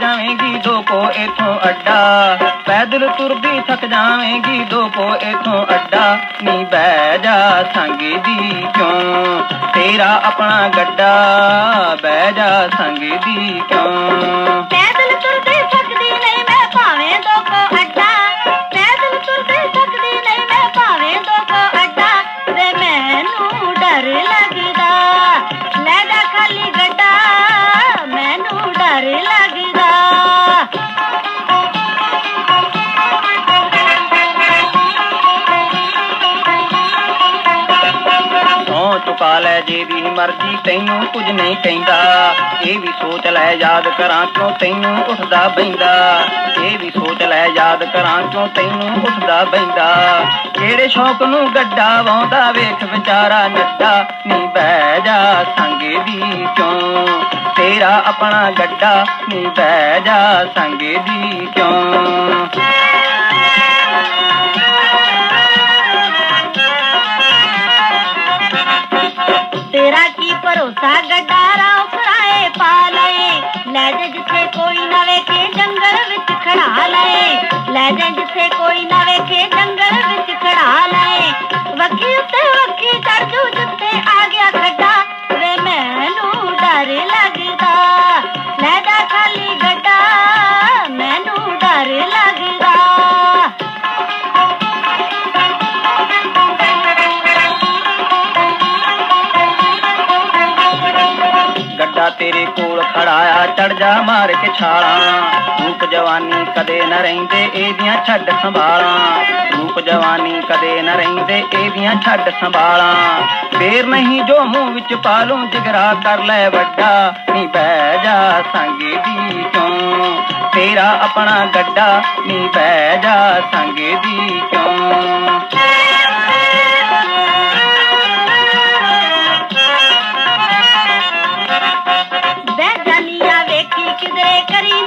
ਜਾਵੇਂਗੀ ਦੋ ਇਥੋਂ ਅੱਡਾ। ਪੈਦਲ ਤੁਰਦੀ ਥੱਕ ਜਾਵੇਂਗੀ ਦੋ ਕੋ ਇਥੋਂ ਅੱਡਾ। ਨੀ ਬਹਿ ਜਾ ਸੰਗੀ ਦੀ ਕਿਉਂ? ਤੇਰਾ ਆਪਣਾ ਗੱਡਾ। ਬਹਿ ਜਾ ਸੰਗੀ ਦੀ ਕਿਉਂ? ਪੈਦਲ ਤੁਰਦੇ ਸਕਦੀ ਨਹੀਂ ਮੈਂ ਭਾਵੇਂ ਦੋ ਅੱਡਾ। ਪੈਦਲ ਤੁਰਦੇ ਸਕਦੀ ਨਹੀਂ ਮੈਂ ਭਾਵੇਂ ਦੋ ਅੱਡਾ। ਵੇ ਮੈਨੂੰ ਡਰ ਲੱਗਦਾ ਲੈ ਜੇ ਮਰਜ਼ੀ ਤੈਨੂੰ ਕੁਝ ਨਹੀਂ ਕਹਿੰਦਾ। ਇਹ ਵੀ ਸੋਚ ਲੈ ਯਾਦ ਕਰਾਂ ਕਿਉਂ ਤੈਨੂੰ ਉੱਠਦਾ ਬੈਂਦਾ ਇਹ ਵੀ ਸੋਚ ਲੈ ਯਾਦ ਕਰਾਂ ਕਿਉਂ ਤੈਨੂੰ ਉੱਠਦਾ ਬੈਂਦਾ ਕਿਹੜੇ ਸ਼ੌਕ ਨੂੰ ਗੱਡਾ ਵਾਉਂਦਾ ਵੇਖ ਵਿਚਾਰਾ ਨੱਡਾ। ਨੀ ਬਹਿ ਜਾ ਸੰਗੇ ਦੀ ਕਿਉਂ? ਤੇਰਾ ਆਪਣਾ ਗੱਡਾ ਨੀ ਬਹਿ ਜਾ ਸੰਗੇ ਦੀ ਕਿਉਂ? ਭਰੋਸਾ ਗੱਡਾਰਾ ਉਖਰਾਏ ਪਾ ਲਏ। ਲੈ ਜਾ ਜਿੱਥੇ ਕੋਈ ਨਾ ਵੇਖੇ ਜੰਗਲ ਵਿੱਚ ਖੜਾ ਲਏ। ਲੈ ਜਾ ਜਿੱਥੇ ਕੋਈ ਨਾ ਵੇਖੇ ਜੰਗਲ ਵਿੱਚ ਖੜਾ ਲਏ। ਵੱਖੀ ਉੱਤੇ ਵੱਖੀ ਚੜ ਗੱਡਾ ਤੇਰੇ ਕੋਲ ਖੜਾ ਚੜ ਜਾ ਮਾਰ ਕੇ ਛਾਲਾਂ। ਰੂਪ ਜਵਾਨੀ ਕਦੇ ਨਾ ਰਹਿੰਦੇ, ਇਹਦੀਆਂ ਛੱਡ ਸੰਭਾਲਾਂ। ਰੂਪ ਜਵਾਨੀ ਕਦੇ ਨਾ ਰਹਿੰਦੇ, ਇਹਦੀਆਂ ਛੱਡ ਸੰਭਾਲਾਂ। ਫੇਰ ਨਹੀਂ ਜੋ ਮੂੰਹ ਵਿੱਚ ਪਾ ਲੂੰ ਜਿਗਰਾ ਕਰ ਲੈ ਵੱਡਾ। ਨੀ ਬਹਿ ਜਾ ਸੰਗੇ ਦੀ ਕਿਉਂ ਤੇਰਾ ਆਪਣਾ ਗੱਡਾ, ਨੀ ਬਹਿ ਜਾ ਸੰਗੇ ਦੀ ਕਿਉਂ ਕਰੀ